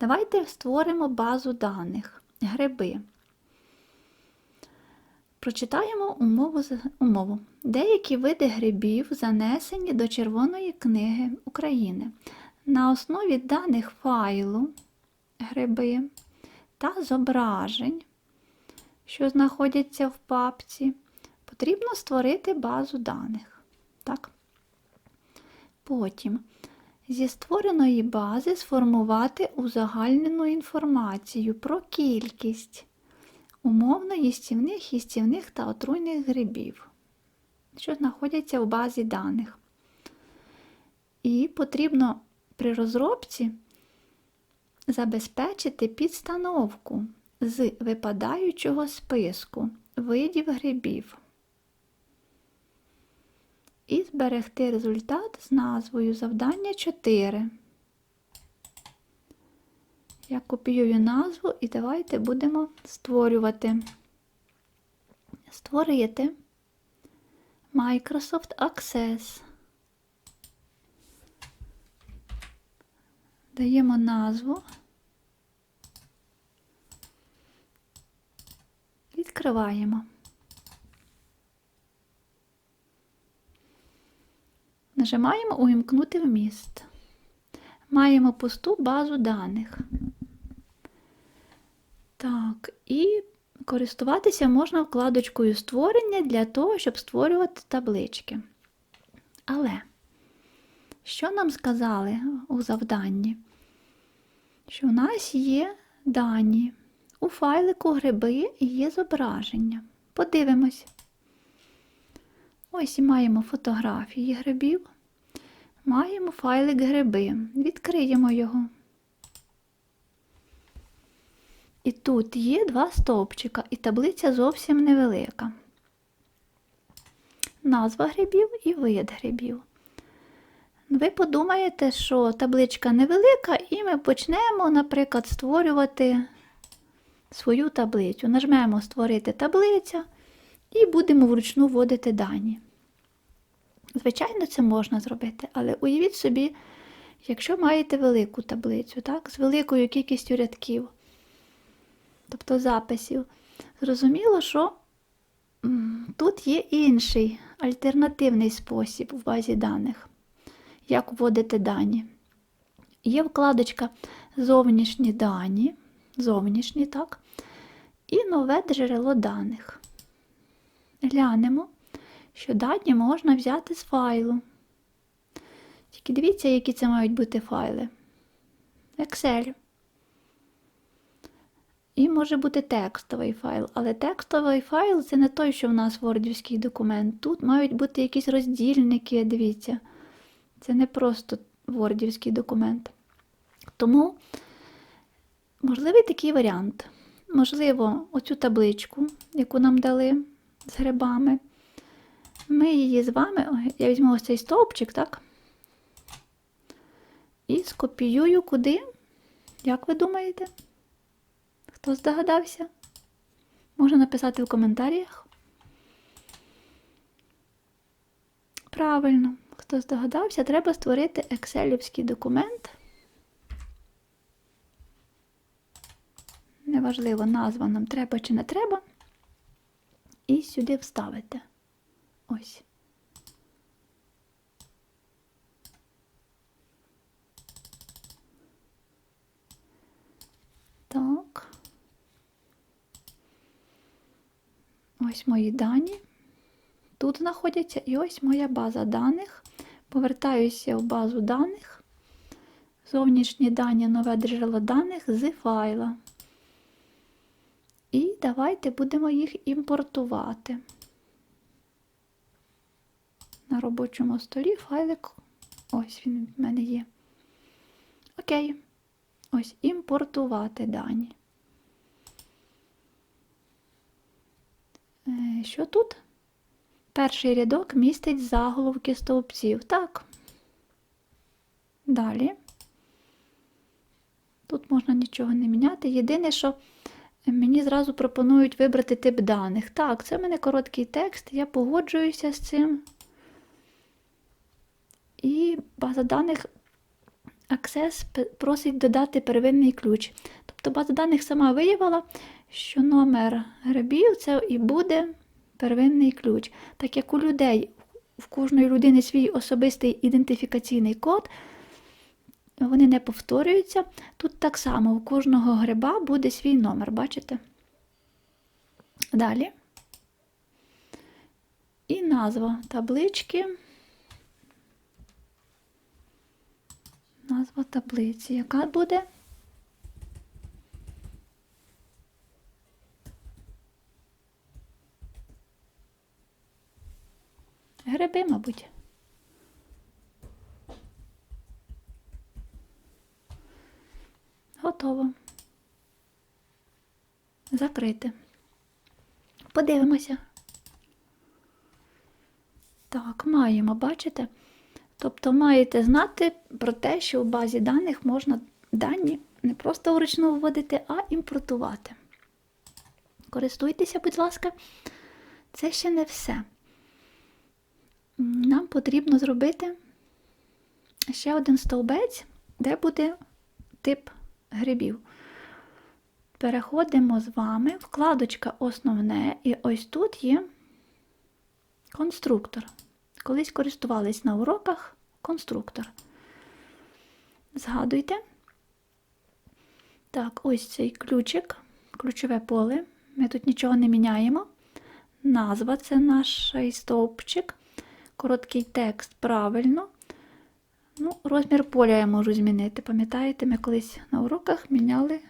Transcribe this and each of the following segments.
Давайте створимо базу даних. Гриби. Прочитаємо умову. умову. Деякі види грибів занесені до Червоної книги України. На основі даних файлу гриби та зображень, що знаходяться в папці, потрібно створити базу даних. Так? Потім зі створеної бази сформувати узагальнену інформацію про кількість умовно їстівних, їстівних та отруйних грибів, що знаходяться в базі даних. І потрібно при розробці забезпечити підстановку з випадаючого списку видів грибів і зберегти результат з назвою завдання 4. Я копіюю назву і давайте будемо створювати. Створити Microsoft Access. Даємо назву. Відкриваємо. Нажимаємо Увімкнути вміст. Маємо пусту базу даних. Так, і користуватися можна вкладочкою створення для того, щоб створювати таблички. Але, що нам сказали у завданні? Що у нас є дані. У файлику гриби є зображення. Подивимось. Ось і маємо фотографії грибів. Маємо файлик гриби. Відкриємо його. І тут є два стовпчика, і таблиця зовсім невелика. Назва грибів і вид грибів. Ви подумаєте, що табличка невелика, і ми почнемо, наприклад, створювати свою таблицю. Нажмемо Створити таблиця і будемо вручну вводити дані. Звичайно, це можна зробити, але уявіть собі, якщо маєте велику таблицю, так, з великою кількістю рядків, тобто записів, зрозуміло, що тут є інший альтернативний спосіб в базі даних, як вводити дані. Є вкладочка Зовнішні дані, зовнішні, так, і нове джерело даних. Глянемо, що дані можна взяти з файлу. Тільки дивіться, які це мають бути файли. Excel. І може бути текстовий файл. Але текстовий файл це не той, що в нас вордівський документ. Тут мають бути якісь роздільники, дивіться. Це не просто вордівський документ. Тому можливий такий варіант. Можливо, оцю табличку, яку нам дали з грибами. Ми її з вами, я візьму ось цей стовпчик, так? І скопіюю куди? Як ви думаєте? Хто здогадався? Можна написати в коментарях. Правильно, хто здогадався, треба створити екселівський документ. Неважливо, назва нам треба чи не треба. І сюди вставити. Ось. Так. Ось мої дані. Тут знаходяться і ось моя база даних. Повертаюся в базу даних. Зовнішні дані, нове джерело даних з файла. І давайте будемо їх імпортувати. На робочому столі файлик. Ось він в мене є. Окей. Ось імпортувати дані. Е, Що тут? Перший рядок містить заголовки стовпців. Так. Далі. Тут можна нічого не міняти. Єдине, що мені зразу пропонують вибрати тип даних. Так, це в мене короткий текст, я погоджуюся з цим. І база даних Access просить додати первинний ключ. Тобто база даних сама виявила, що номер грибів це і буде первинний ключ. Так як у людей, в кожної людини свій особистий ідентифікаційний код, вони не повторюються. Тут так само у кожного гриба буде свій номер, бачите? Далі. І назва таблички. Назва таблиці. Яка буде? Гриби, мабуть. Готово. Закрити. Подивимося. Так, маємо, бачите? Тобто маєте знати про те, що в базі даних можна дані не просто вручну вводити, а імпортувати. Користуйтеся, будь ласка, це ще не все. Нам потрібно зробити ще один стовбець, де буде тип грибів. Переходимо з вами, вкладочка Основне, і ось тут є конструктор. Колись користувались на уроках конструктор. Згадуйте. Так, ось цей ключик, ключове поле. Ми тут нічого не міняємо. Назва це наш стовпчик. Короткий текст правильно. Ну, розмір поля я можу змінити. Пам'ятаєте, ми колись на уроках міняли.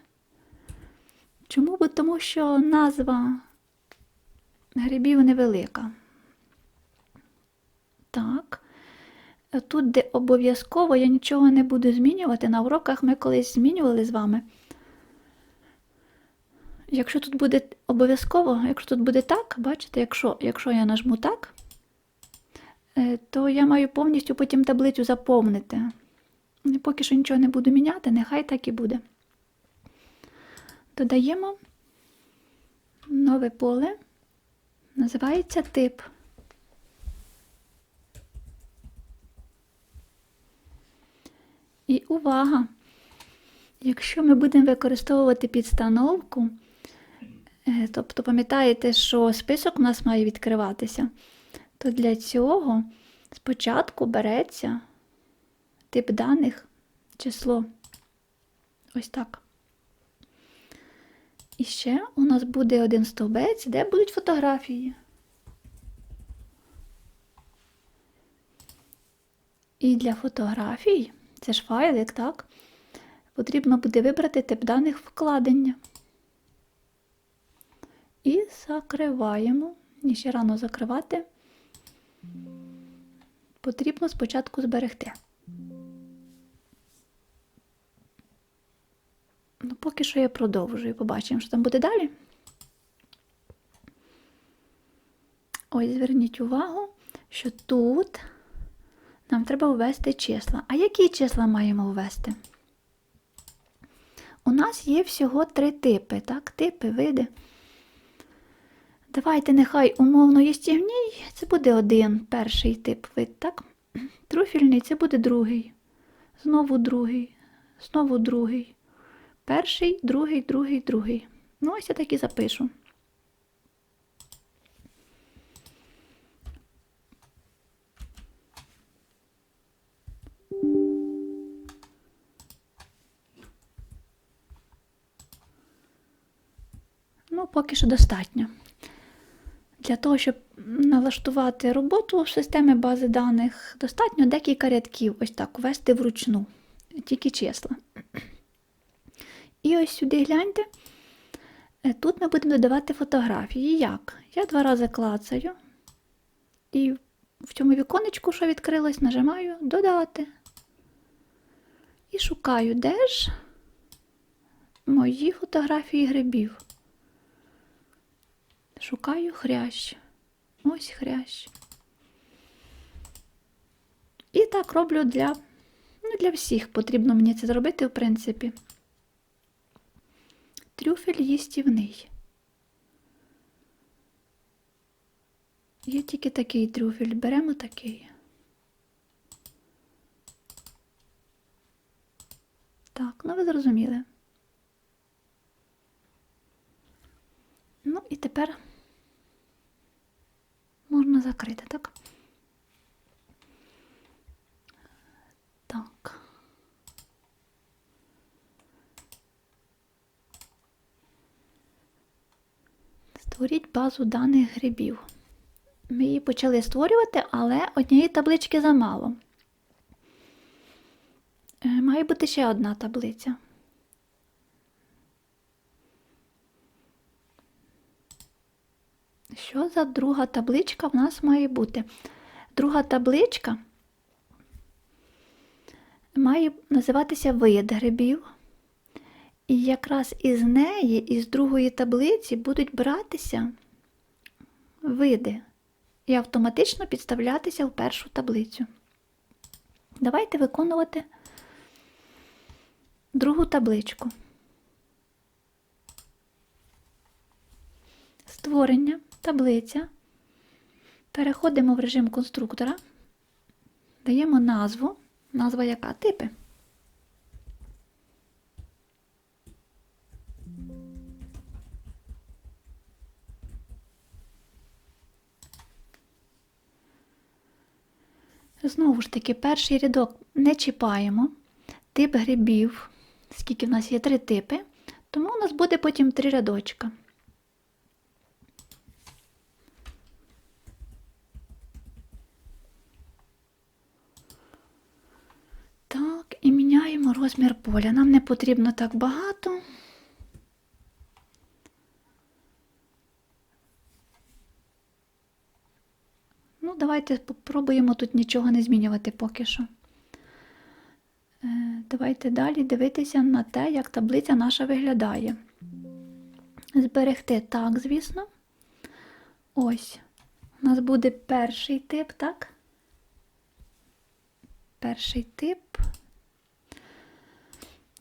Чому? Бо тому що назва грибів невелика. Так. Тут, де обов'язково, я нічого не буду змінювати. На уроках ми колись змінювали з вами. Якщо тут буде обов'язково, якщо тут буде так, бачите, якщо, якщо я нажму так, е, то я маю повністю потім таблицю заповнити. Поки що нічого не буду міняти, нехай так і буде. Додаємо нове поле, називається тип. І увага! Якщо ми будемо використовувати підстановку, е, тобто пам'ятаєте, що список у нас має відкриватися, то для цього спочатку береться тип даних, число. Ось так. І ще у нас буде один стовбець, де будуть фотографії. І для фотографій, це ж файлик, так? Потрібно буде вибрати тип даних вкладення. І закриваємо. І ще рано закривати. Потрібно спочатку зберегти. Ну, поки що я продовжую, побачимо, що там буде далі. Ось зверніть увагу, що тут нам треба ввести числа. А які числа маємо ввести? У нас є всього три типи, так? Типи, види. Давайте нехай умовно їстівній, це буде один перший тип вид, так? Труфільний це буде другий. Знову другий, знову другий. Перший, другий, другий, другий. Ну, ось я так і запишу. Ну, поки що достатньо. Для того, щоб налаштувати роботу системи бази даних, достатньо декілька рядків, ось так, ввести вручну, тільки числа. І ось сюди гляньте. Е, Тут ми будемо додавати фотографії. Як? Я два рази клацаю. І в цьому віконечку, що відкрилось, нажимаю Додати. І шукаю, де ж мої фотографії грибів. Шукаю хрящ. Ось хрящ. І так роблю для, ну, для всіх. Потрібно мені це зробити, в принципі. Трюфель їстівний. Є тільки такий трюфель. Беремо такий. Так, ну ви зрозуміли. Ну і тепер можна закрити, так? Так. Створіть базу даних грибів. Ми її почали створювати, але однієї таблички замало. Е, Має бути ще одна таблиця. Що за друга табличка в нас має бути? Друга табличка має називатися вид грибів. І якраз із неї, із другої таблиці, будуть братися види і автоматично підставлятися в першу таблицю. Давайте виконувати другу табличку. Створення, таблиця. Переходимо в режим конструктора, даємо назву. Назва яка? Типи. Знову ж таки, перший рядок не чіпаємо. Тип грибів, скільки в нас є три типи, тому у нас буде потім три рядочка. Так, і міняємо розмір поля. Нам не потрібно так багато. Ну, давайте спробуємо тут нічого не змінювати поки що. Е, Давайте далі дивитися на те, як таблиця наша виглядає. Зберегти так, звісно. Ось. У нас буде перший тип, так? Перший тип.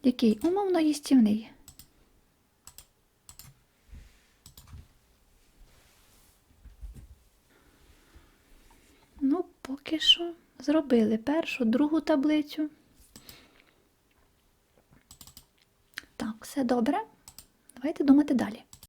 Який? Умовно їстівний. Ну, поки що зробили першу, другу таблицю. Так, все добре. Давайте думати далі.